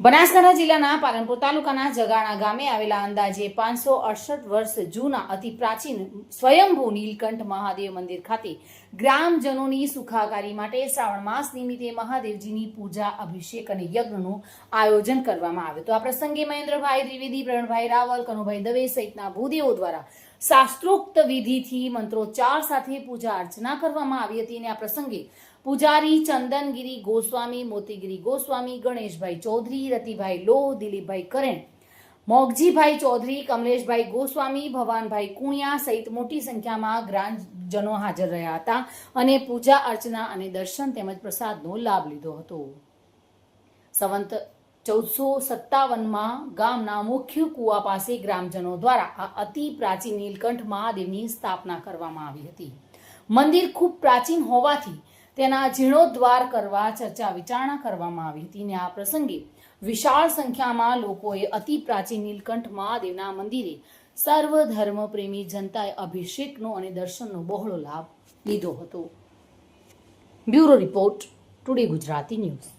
બનાસકાંઠા જિલ્લાના પાલનપુર તાલુકાના જગાણા ગામે આવેલા અંદાજે પાંચસો અડસઠ વર્ષ જૂના અતિ પ્રાચીન સ્વયંભૂ નીલકંઠ મહાદેવ મંદિર ખાતે ગ્રામજનોની સુખાકારી માટે શ્રાવણ માસ નિમિત્તે મહાદેવજીની પૂજા, અભિષેક અને યજ્ઞનું આયોજન કરવામાં આવ્યું હતું. આ પ્રસંગે મહેન્દ્રભાઈ ત્રિવેદી પ્રણભાઈ રાવલ, કનુભાઈ દવે સહિતના ભૂદેવો દ્વારા શાસ્ત્રોક્ત વિધિથી મંત્રોચ્ચાર સાથે પૂજા અર્ચના કરવામાં આવી હતી અને આ પ્રસંગે પૂજારી ચંદનગીરી ગોસ્વામી, મોતીગીરી ગોસ્વામી, ગણેશભાઈ ચૌધરી, રતિભાઈ લોહ, દિલીપભાઈ કરેણ, મોગજીભાઈ ચૌધરી, કમલેશભાઈ ગોસ્વામી, ભવાનભાઈ કુણિયા સહિત મોટી સંખ્યામાં ગ્રામજનો હાજર રહ્યા હતા અને પૂજા અર્ચના અને દર્શન તેમજ પ્રસાદનો લાભ લીધો હતો. સંવંત ચૌદસો સત્તાવનમાં ગામના મુખ્ય કુવા પાસે ગ્રામજનો દ્વારા આ અતિ પ્રાચીન નીલકંઠ મહાદેવની સ્થાપના કરવામાં આવી હતી. મંદિર ખૂબ પ્રાચીન હોવાથી તેના જીર્ણોદ્વાર કરવા ચર્ચા વિચારણા કરવામાં આવી હતી અને આ પ્રસંગે વિશાળ સંખ્યામાં લોકોએ અતિ પ્રાચીન નીલકંઠ મહાદેવના મંદિરે સર્વ ધર્મ પ્રેમી જનતાએ અભિષેકનો અને દર્શનનો બહોળો લાભ લીધો હતો. Bureau report today Gujarati news.